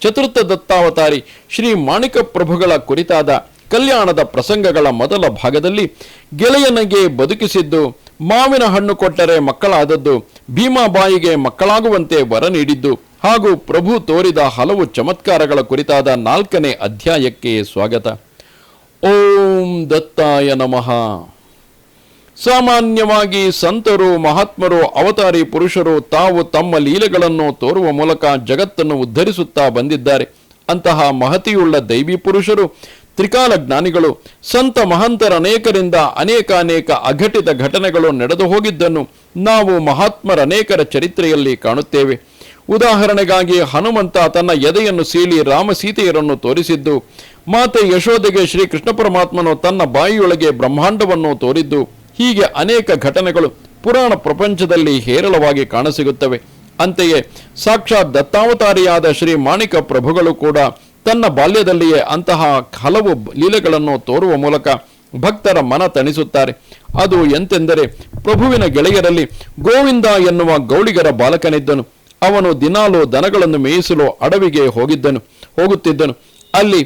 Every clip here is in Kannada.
ಚತುರ್ಥ ದತ್ತಾವತಾರಿ ಶ್ರೀ ಮಾಣಿಕ ಪ್ರಭುಗಳ ಕುರಿತಾದ ಕಲ್ಯಾಣದ ಪ್ರಸಂಗಗಳ ಮೊದಲ ಭಾಗದಲ್ಲಿ ಗೆಳೆಯನಿಗೆ ಬದುಕಿಸಿದ್ದು, ಮಾವಿನ ಹಣ್ಣು ಕೊಟ್ಟರೆ ಮಕ್ಕಳಾದದ್ದು ಭೀಮಾಬಾಯಿಗೆ ಮಕ್ಕಳಾಗುವಂತೆ ವರ ನೀಡಿದ್ದು ಹಾಗೂ ಪ್ರಭು ತೋರಿದ ಹಲವು ಚಮತ್ಕಾರಗಳ ಕುರಿತಾದ ನಾಲ್ಕನೇ ಅಧ್ಯಾಯಕ್ಕೆ ಸ್ವಾಗತ. ಓಂ ದತ್ತಾಯ ನಮಃ. ಸಾಮಾನ್ಯವಾಗಿ ಸಂತರು, ಮಹಾತ್ಮರು, ಅವತಾರಿ ಪುರುಷರು ತಾವು ತಮ್ಮ ಲೀಲೆಗಳನ್ನು ತೋರುವ ಮೂಲಕ ಜಗತ್ತನ್ನು ಉದ್ಧರಿಸುತ್ತಾ ಬಂದಿದ್ದಾರೆ. ಅಂತಹ ಮಹತಿಯುಳ್ಳ ದೈವಿ ಪುರುಷರು, ತ್ರಿಕಾಲ ಜ್ಞಾನಿಗಳು, ಸಂತ ಮಹಂತರ ಅನೇಕರಿಂದ ಅನೇಕ ಅನೇಕ ಅಘಟಿತ ಘಟನೆಗಳು ನಡೆದು ಹೋಗಿದ್ದನ್ನು ನಾವು ಮಹಾತ್ಮರ ಅನೇಕರ ಚರಿತ್ರೆಯಲ್ಲಿ ಕಾಣುತ್ತೇವೆ. ಉದಾಹರಣೆಗಾಗಿ ಹನುಮಂತ ತನ್ನ ಎದೆಯನ್ನು ಸೀಳಿ ರಾಮಸೀತೆಯರನ್ನು ತೋರಿಸಿದ್ದು, ಮಾತೆ ಯಶೋದೆಗೆ ಶ್ರೀ ಕೃಷ್ಣ ಪರಮಾತ್ಮನು ತನ್ನ ಬಾಯಿಯೊಳಗೆ ಬ್ರಹ್ಮಾಂಡವನ್ನು ತೋರಿದ್ದು ಹೀಗೆ ಅನೇಕ ಘಟನೆಗಳು ಪುರಾಣ ಪ್ರಪಂಚದಲ್ಲಿ ಹೇರಳವಾಗಿ ಕಾಣಸಿಗುತ್ತವೆ. ಅಂತೆಯೇ ಸಾಕ್ಷಾತ್ ದತ್ತಾವತಾರಿಯಾದ ಶ್ರೀ ಮಾಣಿಕ ಪ್ರಭುಗಳು ಕೂಡ ತನ್ನ ಬಾಲ್ಯದಲ್ಲಿಯೇ ಅಂತಹ ಹಲವು ಲೀಲೆಗಳನ್ನು ತೋರುವ ಮೂಲಕ ಭಕ್ತರ ಮನ ತಣಿಸುತ್ತಾರೆ. ಅದು ಎಂತೆಂದರೆ ಪ್ರಭುವಿನ ಗೆಳೆಯರಲ್ಲಿ ಗೋವಿಂದ ಎನ್ನುವ ಗೌಳಿಗರ ಬಾಲಕನಿದ್ದನು. ಅವನು ದಿನಾಲು ದನಗಳನ್ನು ಮೇಯಿಸಲು ಅಡವಿಗೆ ಹೋಗಿದ್ದನು, ಹೋಗುತ್ತಿದ್ದನು. ಅಲ್ಲಿ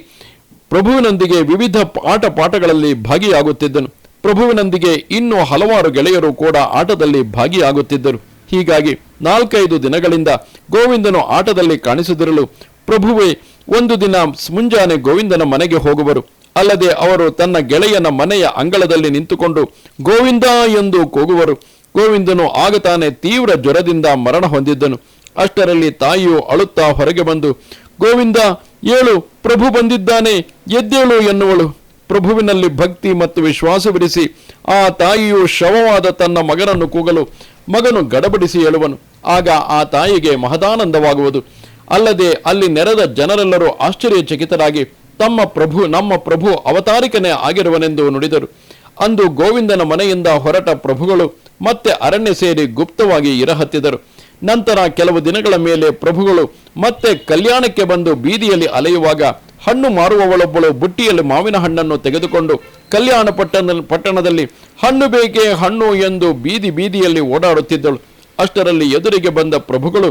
ಪ್ರಭುವಿನೊಂದಿಗೆ ವಿವಿಧ ಆಟ ಪಾಠಗಳಲ್ಲಿ ಭಾಗಿಯಾಗುತ್ತಿದ್ದನು. ಪ್ರಭುವಿನೊಂದಿಗೆ ಇನ್ನೂ ಹಲವಾರು ಗೆಳೆಯರು ಕೂಡ ಆಟದಲ್ಲಿ ಭಾಗಿಯಾಗುತ್ತಿದ್ದರು. ಹೀಗಾಗಿ ನಾಲ್ಕೈದು ದಿನಗಳಿಂದ ಗೋವಿಂದನು ಆಟದಲ್ಲಿ ಕಾಣಿಸದಿರಲು ಪ್ರಭುವೇ ಒಂದು ದಿನ ಮುಂಜಾನೆ ಗೋವಿಂದನ ಮನೆಗೆ ಹೋಗುವರು. ಅಲ್ಲದೆ ಅವರು ತನ್ನ ಗೆಳೆಯನ ಮನೆಯ ಅಂಗಳದಲ್ಲಿ ನಿಂತುಕೊಂಡು ಗೋವಿಂದ ಎಂದು ಕೂಗುವರು. ಗೋವಿಂದನು ಆಗ ತಾನೇ ತೀವ್ರ ಜ್ವರದಿಂದ ಮರಣ ಹೊಂದಿದ್ದನು. ಅಷ್ಟರಲ್ಲಿ ತಾಯಿಯು ಅಳುತ್ತಾ ಹೊರಗೆ ಬಂದು, ಗೋವಿಂದ, ಏಳು, ಪ್ರಭು ಬಂದಿದ್ದಾನೆ, ಎದ್ದೇಳು ಎನ್ನುವಳು. ಪ್ರಭುವಿನಲ್ಲಿ ಭಕ್ತಿ ಮತ್ತು ವಿಶ್ವಾಸವಿರಿಸಿ ಆ ತಾಯಿಯು ಶವವಾದ ತನ್ನ ಮಗನನ್ನು ಕೂಗಲು ಮಗನು ಗಡಬಡಿಸಿ ಹೇಳುವನು ಆಗ ಆ ತಾಯಿಗೆ ಮಹದಾನಂದವಾಗುವುದು. ಅಲ್ಲದೆ ಅಲ್ಲಿ ನೆರೆದ ಜನರೆಲ್ಲರೂ ಆಶ್ಚರ್ಯಚಕಿತರಾಗಿ ತಮ್ಮ ಪ್ರಭು, ನಮ್ಮ ಪ್ರಭು ಅವತಾರಿಕನೇ ಆಗಿರುವನೆಂದು ನುಡಿದರು. ಅಂದು ಗೋವಿಂದನ ಮನೆಯಿಂದ ಹೊರಟ ಪ್ರಭುಗಳು ಮತ್ತೆ ಅರಣ್ಯ ಸೇರಿ ಗುಪ್ತವಾಗಿ ಇರಹತ್ತಿದರು. ನಂತರ ಕೆಲವು ದಿನಗಳ ಮೇಲೆ ಪ್ರಭುಗಳು ಮತ್ತೆ ಕಲ್ಯಾಣಕ್ಕೆ ಬಂದು ಬೀದಿಯಲ್ಲಿ ಅಲೆಯುವಾಗ ಹಣ್ಣು ಮಾರುವವಳೊಬ್ಬಳು ಬುಟ್ಟಿಯಲ್ಲಿ ಮಾವಿನ ಹಣ್ಣನ್ನು ತೆಗೆದುಕೊಂಡು ಕಲ್ಯಾಣ ಪಟ್ಟಣ ಪಟ್ಟಣದಲ್ಲಿ ಹಣ್ಣು ಬೇಕೇ ಹಣ್ಣು ಎಂದು ಬೀದಿ ಬೀದಿಯಲ್ಲಿ ಓಡಾಡುತ್ತಿದ್ದಳು. ಅಷ್ಟರಲ್ಲಿ ಎದುರಿಗೆ ಬಂದ ಪ್ರಭುಗಳು,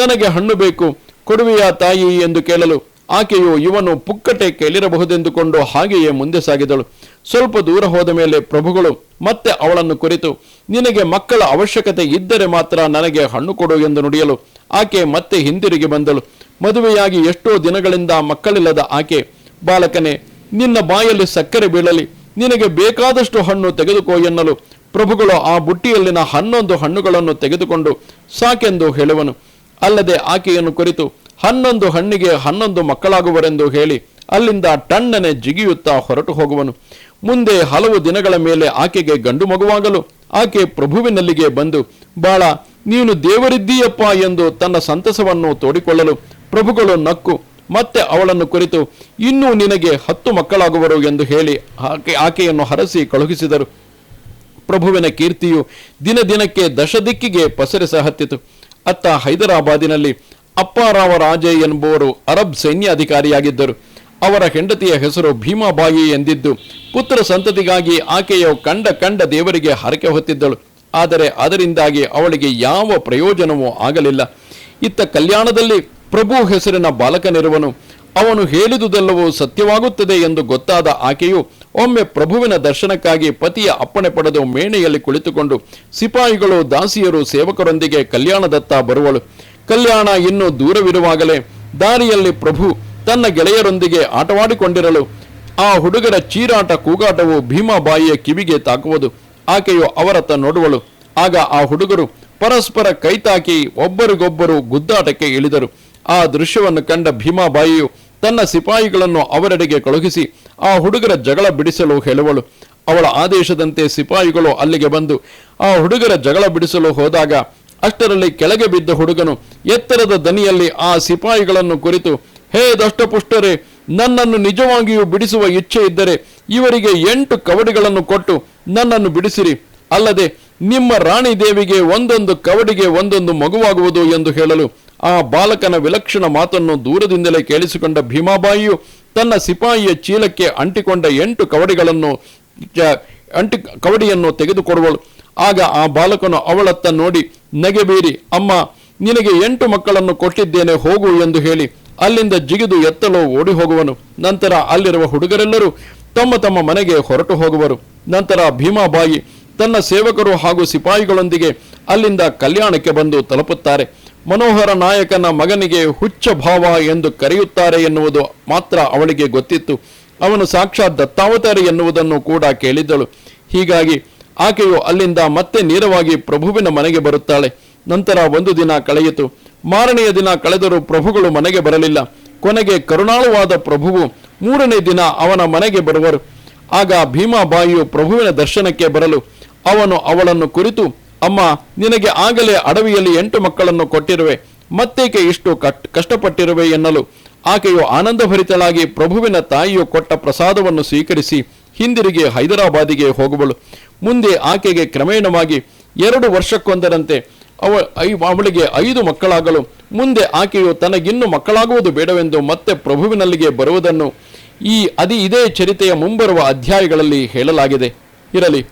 ನನಗೆ ಹಣ್ಣು ಬೇಕು, ಕೊಡುವೆಯ ತಾಯಿ? ಎಂದು ಕೇಳಲು ಆಕೆಯು ಇವನು ಪುಕ್ಕಟೆ ಕೇಳಿರಬಹುದೆಂದುಕೊಂಡು ಹಾಗೆಯೇ ಮುಂದೆ ಸಾಗಿದಳು. ಸ್ವಲ್ಪ ದೂರ ಹೋದ ಮೇಲೆ ಪ್ರಭುಗಳು, ಮತ್ತೆ ಅವಳನ್ನು ಕುರಿತು, ನಿನಗೆ ಮಕ್ಕಳ ಅವಶ್ಯಕತೆ ಇದ್ದರೆ ಮಾತ್ರ ನನಗೆ ಹಣ್ಣು ಕೊಡು ಎಂದು ನುಡಿಯಲು ಆಕೆ ಮತ್ತೆ ಹಿಂದಿರುಗಿ ಬಂದಳು. ಮದುವೆಯಾಗಿ ಎಷ್ಟೋ ದಿನಗಳಿಂದ ಮಕ್ಕಳಿಲ್ಲದ ಆಕೆ, ಬಾಲಕನೇ, ನಿನ್ನ ಬಾಯಲ್ಲಿ ಸಕ್ಕರೆ ಬೀಳಲಿ, ನಿನಗೆ ಬೇಕಾದಷ್ಟು ಹಣ್ಣು ತೆಗೆದುಕೋ ಎನ್ನಲು ಪ್ರಭುಗಳು ಆ ಬುಟ್ಟಿಯಲ್ಲಿನ ಹನ್ನೊಂದು ಹಣ್ಣುಗಳನ್ನು ತೆಗೆದುಕೊಂಡು ಸಾಕೆಂದು ಹೇಳುವನು. ಅಲ್ಲದೆ ಆಕೆಯನ್ನು ಕುರಿತು ಹನ್ನೊಂದು ಹಣ್ಣಿಗೆ ಹನ್ನೊಂದು ಮಕ್ಕಳಾಗುವರೆಂದು ಹೇಳಿ ಅಲ್ಲಿಂದ ಟಣ್ಣನೆ ಜಿಗಿಯುತ್ತಾ ಹೊರಟು ಹೋಗುವನು. ಮುಂದೆ ಹಲವು ದಿನಗಳ ಮೇಲೆ ಆಕೆಗೆ ಗಂಡು ಮಗುವಾಗಲು ಆಕೆ ಪ್ರಭುವಿನಲ್ಲಿಗೆ ಬಂದು, ಬಾಳ, ನೀನು ದೇವರಿದ್ದೀಯಪ್ಪ ಎಂದು ತನ್ನ ಸಂತಸವನ್ನು ತೋಡಿಕೊಳ್ಳಲು ಪ್ರಭುಗಳು ನಕ್ಕು, ಮತ್ತೆ ಅವಳನ್ನು ಕುರಿತು ಇನ್ನೂ ನಿನಗೆ ಹತ್ತು ಮಕ್ಕಳಾಗುವರು ಎಂದು ಹೇಳಿ ಆಕೆ, ಆಕೆಯನ್ನು ಹರಸಿ ಕಳುಹಿಸಿದರು. ಪ್ರಭುವಿನ ಕೀರ್ತಿಯು ದಿನ ದಿನಕ್ಕೆ ದಶದಿಕ್ಕಿಗೆ ಪಸರಿಸ ಹತ್ತಿತು. ಅತ್ತ ಹೈದರಾಬಾದಿನಲ್ಲಿ ಅಪ್ಪಾರಾವ ರಾಜೆ ಎಂಬುವರು ಅರಬ್ ಸೈನ್ಯಾಧಿಕಾರಿಯಾಗಿದ್ದರು ಅವರ ಹೆಂಡತಿಯ ಹೆಸರು ಭೀಮಾಬಾಯಿ ಎಂದಿದ್ದು, ಪುತ್ರ ಸಂತತಿಗಾಗಿ ಆಕೆಯು ಕಂಡ ಕಂಡ ದೇವರಿಗೆ ಹರಕೆ ಹೊತ್ತಿದ್ದಳು. ಆದರೆ ಅದರಿಂದಾಗಿ ಅವಳಿಗೆ ಯಾವ ಪ್ರಯೋಜನವೂ ಆಗಲಿಲ್ಲ. ಇತ್ತ ಕಲ್ಯಾಣದಲ್ಲಿ ಪ್ರಭು ಹೆಸರಿನ ಬಾಲಕನಿರುವನು ಅವನು ಹೇಳಿದುದೆಲ್ಲವೂ ಸತ್ಯವಾಗುತ್ತದೆ ಎಂದು ಗೊತ್ತಾದ ಆಕೆಯು ಒಮ್ಮೆ ಪ್ರಭುವಿನ ದರ್ಶನಕ್ಕಾಗಿ ಪತಿಯ ಅಪ್ಪಣೆ ಪಡೆದು ಮೇಣೆಯಲ್ಲಿ ಕುಳಿತುಕೊಂಡು ಸಿಪಾಯಿಗಳು, ದಾಸಿಯರು, ಸೇವಕರೊಂದಿಗೆ ಕಲ್ಯಾಣದತ್ತ ಬರುವಳು. ಕಲ್ಯಾಣ ಇನ್ನೂ ದೂರವಿರುವಾಗಲೇ ದಾರಿಯಲ್ಲಿ ಪ್ರಭು ತನ್ನ ಗೆಳೆಯರೊಂದಿಗೆ ಆಟವಾಡಿಕೊಂಡಿರಲು, ಆ ಹುಡುಗರ ಚೀರಾಟ ಕೂಗಾಟವು ಭೀಮಾಬಾಯಿಯ ಕಿವಿಗೆ ತಾಕುವುದು. ಆಕೆಯು ಅವರತ್ತ ನೋಡುವಳು. ಆಗ ಆ ಹುಡುಗರು ಪರಸ್ಪರ ಕೈತಾಕಿ ಒಬ್ಬರಿಗೊಬ್ಬರು ಗುದ್ದಾಟಕ್ಕೆ ಇಳಿದರು. ಆ ದೃಶ್ಯವನ್ನು ಕಂಡ ಭೀಮಾಬಾಯಿಯು ತನ್ನ ಸಿಪಾಯಿಗಳನ್ನು ಅವರೆಡೆಗೆ ಕಳುಹಿಸಿ ಆ ಹುಡುಗರ ಜಗಳ ಬಿಡಿಸಲು ಹೇಳುವಳು. ಅವಳ ಆದೇಶದಂತೆ ಸಿಪಾಯಿಗಳು ಅಲ್ಲಿಗೆ ಬಂದು ಆ ಹುಡುಗರ ಜಗಳ ಬಿಡಿಸಲು ಹೋದಾಗ ಅಷ್ಟರಲ್ಲಿ ಕೆಳಗೆ ಬಿದ್ದ ಹುಡುಗನು ಎತ್ತರದ ದನಿಯಲ್ಲಿ ಆ ಸಿಪಾಯಿಗಳನ್ನು ಕುರಿತು, ಹೇ ದಷ್ಟಪುಷ್ಟರೇ, ನನ್ನನ್ನು ನಿಜವಾಗಿಯೂ ಬಿಡಿಸುವ ಇಚ್ಛೆ ಇದ್ದರೆ ಇವರಿಗೆ ಎಂಟು ಕವಡಿಗಳನ್ನು ಕೊಟ್ಟು ನನ್ನನ್ನು ಬಿಡಿಸಿರಿ. ಅಲ್ಲದೆ ನಿಮ್ಮ ರಾಣಿ ದೇವಿಗೆ ಒಂದೊಂದು ಕವಡಿಗೆ ಒಂದೊಂದು ಮಗುವಾಗುವುದು ಎಂದು ಹೇಳಲು ಆ ಬಾಲಕನ ವಿಲಕ್ಷಣ ಮಾತನ್ನು ದೂರದಿಂದಲೇ ಕೇಳಿಸಿಕೊಂಡ ಭೀಮಾಬಾಯಿಯು ತನ್ನ ಸಿಪಾಯಿಯ ಚೀಲಕ್ಕೆ ಅಂಟಿಕೊಂಡ ಎಂಟು ಕವಡಿಗಳನ್ನು ಅಂಟಿ ಕವಡಿಯನ್ನು ತೆಗೆದುಕೊಡುವಳು. ಆಗ ಆ ಬಾಲಕನು ಅವಳತ್ತ ನೋಡಿ ನಗೆಬೀರಿ ಅಮ್ಮ, ನಿನಗೆ ಎಂಟು ಮಕ್ಕಳನ್ನು ಕೊಟ್ಟಿದ್ದೇನೆ, ಹೋಗು ಎಂದು ಹೇಳಿ, ಅಲ್ಲಿಂದ ಜಿಗಿದು ಎತ್ತಲು ಓಡಿ ಹೋಗುವನು ನಂತರ ಅಲ್ಲಿರುವ ಹುಡುಗರೆಲ್ಲರೂ ತಮ್ಮ ತಮ್ಮ ಮನೆಗೆ ಹೊರಟು ಹೋಗುವರು. ನಂತರ ಭೀಮಾಬಾಯಿ ತನ್ನ ಸೇವಕರು ಹಾಗೂ ಸಿಪಾಯಿಗಳೊಂದಿಗೆ ಅಲ್ಲಿಂದ ಕಲ್ಯಾಣಕ್ಕೆ ಬಂದು ತಲುಪುತ್ತಾರೆ. ಮನೋಹರ ನಾಯಕನ ಮಗನಿಗೆ ಹುಚ್ಚ ಭಾವ ಎಂದು ಕರೆಯುತ್ತಾರೆ ಎನ್ನುವುದು ಮಾತ್ರ ಅವಳಿಗೆ ಗೊತ್ತಿತ್ತು. ಅವನು ಸಾಕ್ಷಾತ್ ದತ್ತಾವತಾರಿ ಎನ್ನುವುದನ್ನು ಕೂಡ ಕೇಳಿದ್ದಳು. ಹೀಗಾಗಿ ಆಕೆಯು ಅಲ್ಲಿಂದ ಮತ್ತೆ ನೇರವಾಗಿ ಪ್ರಭುವಿನ ಮನೆಗೆ ಬರುತ್ತಾಳೆ. ನಂತರ ಒಂದು ದಿನ ಕಳೆಯಿತು. ಮಾರನೆಯ ದಿನ ಕಳೆದರೂ ಪ್ರಭುಗಳು ಮನೆಗೆ ಬರಲಿಲ್ಲ. ಕೊನೆಗೆ ಕರುಣಾಳುವಾದ ಪ್ರಭುವು ಮೂರನೇ ದಿನ ಅವನ ಮನೆಗೆ ಬರುವರು. ಆಗ ಭೀಮಾಬಾಯಿಯು ಪ್ರಭುವಿನ ದರ್ಶನಕ್ಕೆ ಬರಲು ಅವನು ಅವಳನ್ನು ಕುರಿತು, ಅಮ್ಮ, ನಿನಗೆ ಆಗಲೇ ಅಡವಿಯಲ್ಲಿ ಎಂಟು ಮಕ್ಕಳನ್ನು ಕೊಟ್ಟಿರುವೆ, ಮತ್ತೇಕೆ ಇಷ್ಟು ಕಟ್, ಕಷ್ಟಪಟ್ಟಿರುವೆ ಎನ್ನಲು. ಆಕೆಯು ಆನಂದಭರಿತಳಾಗಿ ಪ್ರಭುವಿನ ತಾಯಿಯು ಕೊಟ್ಟ ಪ್ರಸಾದವನ್ನು ಸ್ವೀಕರಿಸಿ ಹಿಂದಿರುಗಿ ಹೈದರಾಬಾದಿಗೆ ಹೋಗುವಳು. ಮುಂದೆ ಆಕೆಗೆ ಕ್ರಮೇಣವಾಗಿ ಎರಡು ವರ್ಷಕ್ಕೊಂದರಂತೆ ಅವ ಅವಳಿಗೆ ಐದು ಮಕ್ಕಳಾಗಲು. ಮುಂದೆ ಆಕೆಯು ತನಗಿನ್ನು ಮಕ್ಕಳಾಗುವುದು ಬೇಡವೆಂದು ಮತ್ತೆ ಪ್ರಭುವಿನಲ್ಲಿಗೆ ಬರುವುದನ್ನು ಈ ಅದಿ ಇದೇ ಚರಿತೆಯ ಮುಂಬರುವ ಅಧ್ಯಾಯಗಳಲ್ಲಿ ಹೇಳಲಾಗಿದೆ. ಇರಲಿ.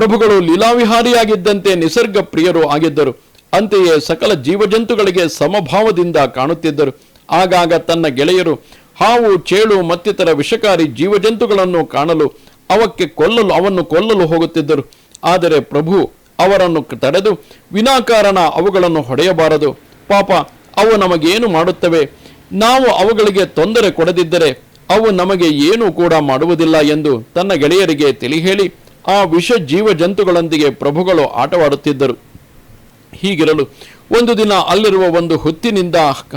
ಪ್ರಭುಗಳು ಲೀಲಾವಿಹಾರಿಯಾಗಿದ್ದಂತೆ ನಿಸರ್ಗ ಪ್ರಿಯರು ಆಗಿದ್ದರು. ಅಂತೆಯೇ ಸಕಲ ಜೀವಜಂತುಗಳಿಗೆ ಸಮಭಾವದಿಂದ ಕಾಣುತ್ತಿದ್ದರು. ಆಗಾಗ ತನ್ನ ಗೆಳೆಯರು ಹಾವು, ಚೇಳು ಮತ್ತಿತರ ವಿಷಕಾರಿ ಜೀವಜಂತುಗಳನ್ನು ಕಾಣಲು ಅವಕ್ಕೆ ಕೊಲ್ಲಲು, ಅವನ್ನು ಕೊಲ್ಲಲು ಹೋಗುತ್ತಿದ್ದರು. ಆದರೆ ಪ್ರಭು ಅವರನ್ನು ತಡೆದು ವಿನಾಕಾರಣ ಅವುಗಳನ್ನು ಹೊಡೆಯಬಾರದು. ಪಾಪ, ಅವು ನಮಗೇನು ಮಾಡುತ್ತವೆ? ನಾವು ಅವುಗಳಿಗೆ ತೊಂದರೆ ಕೊಡದಿದ್ದರೆ ಅವು ನಮಗೆ ಏನೂ ಕೂಡ ಮಾಡುವುದಿಲ್ಲ ಎಂದು ತನ್ನ ಗೆಳೆಯರಿಗೆ ತಿಳಿ ಹೇಳಿ ಆ ವಿಷ ಜೀವ ಜಂತುಗಳೊಂದಿಗೆ ಪ್ರಭುಗಳು ಆಟವಾಡುತ್ತಿದ್ದರು. ಹೀಗಿರಲು ಒಂದು ದಿನ ಅಲ್ಲಿರುವ ಒಂದು ಹುತ್ತಿನಿಂದ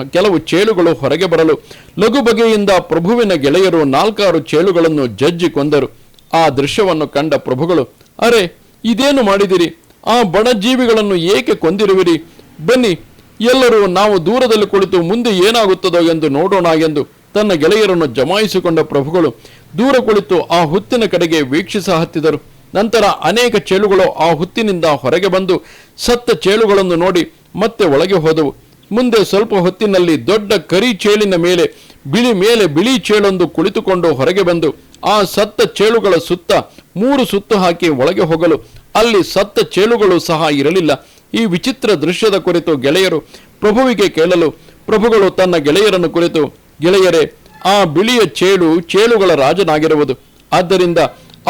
ಕೆಲವು ಚೇಳುಗಳು ಹೊರಗೆ ಬರಲು ಲಘು ಬಗೆಯಿಂದ ಪ್ರಭುವಿನ ಗೆಳೆಯರು ನಾಲ್ಕಾರು ಚೇಳುಗಳನ್ನು ಜಜ್ಜಿ ಕೊಂದರು. ಆ ದೃಶ್ಯವನ್ನು ಕಂಡ ಪ್ರಭುಗಳು, ಅರೆ, ಇದೇನು ಮಾಡಿದಿರಿ? ಆ ಬಡ ಜೀವಿಗಳನ್ನು ಏಕೆ ಕೊಂದಿರುವಿರಿ? ಬನ್ನಿ, ಎಲ್ಲರೂ ನಾವು ದೂರದಲ್ಲಿ ಕುಳಿತು ಮುಂದೆ ಏನಾಗುತ್ತದೋ ಎಂದು ನೋಡೋಣ ಎಂದು ತನ್ನ ಗೆಳೆಯರನ್ನು ಜಮಾಯಿಸಿಕೊಂಡ ಪ್ರಭುಗಳು ದೂರ ಕುಳಿತು ಆ ಹುತ್ತಿನ ಕಡೆಗೆ ವೀಕ್ಷಿಸ ಹತ್ತಿದರು. ನಂತರ ಅನೇಕ ಚೇಳುಗಳು ಆ ಹುತ್ತಿನಿಂದ ಹೊರಗೆ ಬಂದು ಸತ್ತ ಚೇಳುಗಳನ್ನು ನೋಡಿ ಮತ್ತೆ ಒಳಗೆ ಹೋದವು. ಮುಂದೆ ಸ್ವಲ್ಪ ಹೊತ್ತಿನಲ್ಲಿ ದೊಡ್ಡ ಕರಿ ಚೇಳಿನ ಮೇಲೆ ಬಿಳಿ ಮೇಲೆ ಬಿಳಿ ಚೇಳೊಂದು ಕುಳಿತುಕೊಂಡು ಹೊರಗೆ ಬಂದು ಆ ಸತ್ತ ಚೇಳುಗಳ ಸುತ್ತ ಮೂರು ಸುತ್ತು ಹಾಕಿ ಒಳಗೆ ಹೋಗಲು. ಅಲ್ಲಿ ಸತ್ತ ಚೇಳುಗಳು ಸಹ ಇರಲಿಲ್ಲ. ಈ ವಿಚಿತ್ರ ದೃಶ್ಯದ ಕುರಿತು ಗೆಳೆಯರು ಪ್ರಭುವಿಗೆ ಕೇಳಲು. ಪ್ರಭುಗಳು ತನ್ನ ಗೆಳೆಯರನ್ನು ಕುರಿತು, ಗೆಳೆಯರೇ, ಆ ಬಿಳಿಯ ಚೇಳು ಚೇಳುಗಳ ರಾಜನಾಗಿರುವುದು. ಆದ್ದರಿಂದ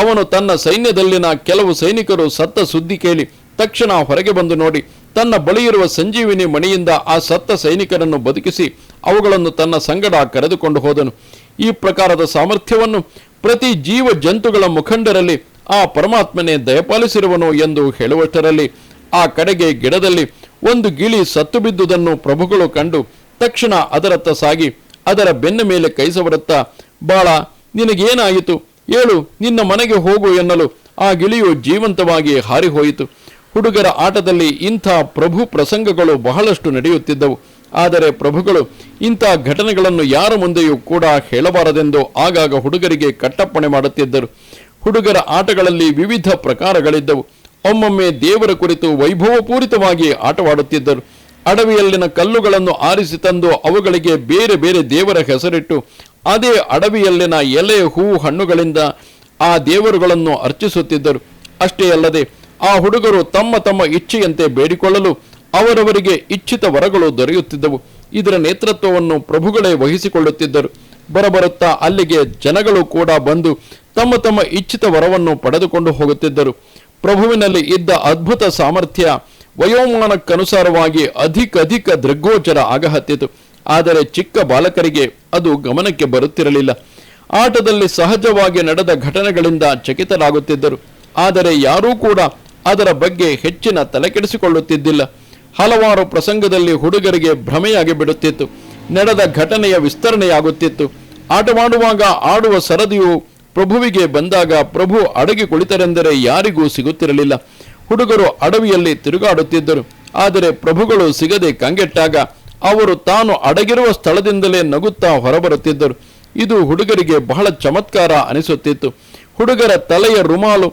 ಅವನು ತನ್ನ ಸೈನ್ಯದಲ್ಲಿನ ಕೆಲವು ಸೈನಿಕರು ಸತ್ತ ಸುದ್ದಿ ಕೇಳಿ ತಕ್ಷಣ ಹೊರಗೆ ಬಂದು ನೋಡಿ, ತನ್ನ ಬಳಿಯಿರುವ ಸಂಜೀವಿನಿ ಮಣಿಯಿಂದ ಆ ಸತ್ತ ಸೈನಿಕರನ್ನು ಬದುಕಿಸಿ ಅವುಗಳನ್ನು ತನ್ನ ಸಂಗಡ ಕರೆದುಕೊಂಡು ಹೋದನು. ಈ ಪ್ರಕಾರದ ಸಾಮರ್ಥ್ಯವನ್ನು ಪ್ರತಿ ಜೀವ ಜಂತುಗಳ ಮುಖಂಡರಲ್ಲಿ ಆ ಪರಮಾತ್ಮನೇ ದಯಪಾಲಿಸಿರುವನು ಎಂದು ಹೇಳುವಷ್ಟರಲ್ಲಿ ಆ ಕಡೆಗೆ ಗಿಡದಲ್ಲಿ ಒಂದು ಗಿಳಿ ಸತ್ತು ಬಿದ್ದುದನ್ನು ಪ್ರಭುಗಳು ಕಂಡು ತಕ್ಷಣ ಅದರತ್ತ ಸಾಗಿ, ಅದರ ಬೆನ್ನ ಮೇಲೆ ಕೈಸವರತ್ತ ಬಾಳ, ನಿನಗೇನಾಯಿತು? ಏಳು, ನಿನ್ನ ಮನೆಗೆ ಹೋಗು ಎನ್ನಲು. ಆ ಗಿಳಿಯು ಜೀವಂತವಾಗಿ ಹಾರಿಹೋಯಿತು. ಹುಡುಗರ ಆಟದಲ್ಲಿ ಇಂಥ ಪ್ರಭು ಪ್ರಸಂಗಗಳು ಬಹಳಷ್ಟು ನಡೆಯುತ್ತಿದ್ದವು. ಆದರೆ ಪ್ರಭುಗಳು, ಇಂಥ ಘಟನೆಗಳನ್ನು ಯಾರ ಮುಂದೆಯೂ ಕೂಡ ಹೇಳಬಾರದೆಂದು ಆಗಾಗ ಹುಡುಗರಿಗೆ ಕಟ್ಟಪ್ಪಣೆ ಮಾಡುತ್ತಿದ್ದರು. ಹುಡುಗರ ಆಟಗಳಲ್ಲಿ ವಿವಿಧ ಪ್ರಕಾರಗಳಿದ್ದವು. ಒಮ್ಮೊಮ್ಮೆ ದೇವರ ಕುರಿತು ವೈಭವಪೂರಿತವಾಗಿ ಆಟವಾಡುತ್ತಿದ್ದರು. ಅಡವಿಯಲ್ಲಿನ ಕಲ್ಲುಗಳನ್ನು ಆರಿಸಿ ತಂದು ಅವುಗಳಿಗೆ ಬೇರೆ ಬೇರೆ ದೇವರ ಹೆಸರಿಟ್ಟು ಅದೇ ಅಡವಿಯಲ್ಲಿನ ಎಲೆ, ಹೂ, ಹಣ್ಣುಗಳಿಂದ ಆ ದೇವರುಗಳನ್ನು ಅರ್ಚಿಸುತ್ತಿದ್ದರು. ಅಷ್ಟೇ ಅಲ್ಲದೆ ಆ ಹುಡುಗರು ತಮ್ಮ ತಮ್ಮ ಇಚ್ಛೆಯಂತೆ ಬೇಡಿಕೊಳ್ಳಲು ಅವರವರಿಗೆ ಇಚ್ಛಿತ ವರಗಳು ದೊರೆಯುತ್ತಿದ್ದವು. ಇದರ ನೇತೃತ್ವವನ್ನು ಪ್ರಭುಗಳೇ ವಹಿಸಿಕೊಳ್ಳುತ್ತಿದ್ದರು. ಬರಬರುತ್ತಾ ಅಲ್ಲಿಗೆ ಜನಗಳು ಕೂಡ ಬಂದು ತಮ್ಮ ತಮ್ಮ ಇಚ್ಛಿತ ವರವನ್ನು ಪಡೆದುಕೊಂಡು ಹೋಗುತ್ತಿದ್ದರು. ಪ್ರಭುವಿನಲ್ಲಿ ಇದ್ದ ಅದ್ಭುತ ಸಾಮರ್ಥ್ಯ ವಯೋಮಾನಕ್ಕನುಸಾರವಾಗಿ ಅಧಿಕ ಅಧಿಕ ದೃಗ್ಗೋಚರ ಆಗಹತ್ತಿತು. ಆದರೆ ಚಿಕ್ಕ ಬಾಲಕರಿಗೆ ಅದು ಗಮನಕ್ಕೆ ಬರುತ್ತಿರಲಿಲ್ಲ. ಆಟದಲ್ಲಿ ಸಹಜವಾಗಿ ನಡೆದ ಘಟನೆಗಳಿಂದ ಚಕಿತರಾಗುತ್ತಿದ್ದರು. ಆದರೆ ಯಾರೂ ಕೂಡ ಅದರ ಬಗ್ಗೆ ಹೆಚ್ಚಿನ ತಲೆಕೆಡಿಸಿಕೊಳ್ಳುತ್ತಿದ್ದಿಲ್ಲ. ಹಲವಾರು ಪ್ರಸಂಗದಲ್ಲಿ ಹುಡುಗರಿಗೆ ಭ್ರಮೆಯಾಗಿ ಬಿಡುತ್ತಿತ್ತು. ನಡೆದ ಘಟನೆಯ ವಿಸ್ತರಣೆಯಾಗುತ್ತಿತ್ತು. ಆಟವಾಡುವಾಗ ಆಡುವ ಸರದಿಯು ಪ್ರಭುವಿಗೆ ಬಂದಾಗ ಪ್ರಭು ಅಡಗಿ ಕುಳಿತರೆಂದರೆ ಯಾರಿಗೂ ಸಿಗುತ್ತಿರಲಿಲ್ಲ. ಹುಡುಗರು ಅಡವಿಯಲ್ಲಿ ತಿರುಗಾಡುತ್ತಿದ್ದರು. ಆದರೆ ಪ್ರಭುಗಳು ಸಿಗದೆ ಕಂಗೆಟ್ಟಾಗ ಅವರು ತಾನು ಅಡಗಿರುವ ಸ್ಥಳದಿಂದಲೇ ನಗುತ್ತಾ ಹೊರಬರುತ್ತಿದ್ದರು. ಇದು ಹುಡುಗರಿಗೆ ಬಹಳ ಚಮತ್ಕಾರ ಅನಿಸುತ್ತಿತ್ತು. ಹುಡುಗರ ತಲೆಯ ರುಮಾಲು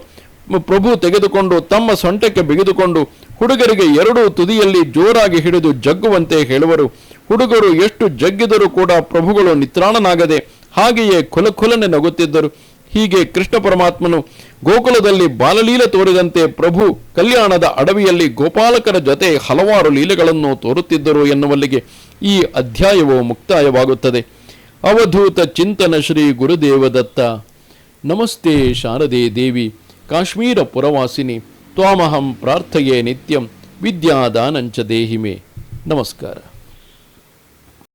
ಪ್ರಭು ತೆಗೆದುಕೊಂಡು ತಮ್ಮ ಸೊಂಟಕ್ಕೆ ಬಿಗಿದುಕೊಂಡು ಹುಡುಗರಿಗೆ ಎರಡೂ ತುದಿಯಲ್ಲಿ ಜೋರಾಗಿ ಹಿಡಿದು ಜಗ್ಗುವಂತೆ ಹೇಳುವರು. ಹುಡುಗರು ಎಷ್ಟು ಜಗ್ಗಿದರೂ ಕೂಡ ಪ್ರಭುಗಳು ನಿತ್ರಾಣನಾಗದೆ ಹಾಗೆಯೇ ಖುಲಖುಲನೆ ನಗುತ್ತಿದ್ದರು. ಹೀಗೆ ಕೃಷ್ಣ ಪರಮಾತ್ಮನು ಗೋಕುಲದಲ್ಲಿ ಬಾಲಲೀಲೆ ತೋರಿದಂತೆ ಪ್ರಭು ಕಲ್ಯಾಣದ ಅಡವಿಯಲ್ಲಿ ಗೋಪಾಲಕರ ಜೊತೆ ಹಲವಾರು ಲೀಲೆಗಳನ್ನು ತೋರುತ್ತಿದ್ದರು ಎನ್ನುವಲ್ಲಿಗೆ ಈ ಅಧ್ಯಾಯವು ಮುಕ್ತಾಯವಾಗುತ್ತದೆ. ಅವಧೂತ ಚಿಂತನ ಶ್ರೀ ಗುರುದೇವದತ್ತ. ನಮಸ್ತೆ ಶಾರದೆ ದೇವಿ, ಕಾಶ್ಮೀರ ಪುರವಾಸಿನಿ, ತ್ವಾಮಹಂ ಪ್ರಾರ್ಥಯೇ ನಿತ್ಯಂ, ವಿದ್ಯಾದಾನಂಚ ದೇಹಿಮೆ. ನಮಸ್ಕಾರ.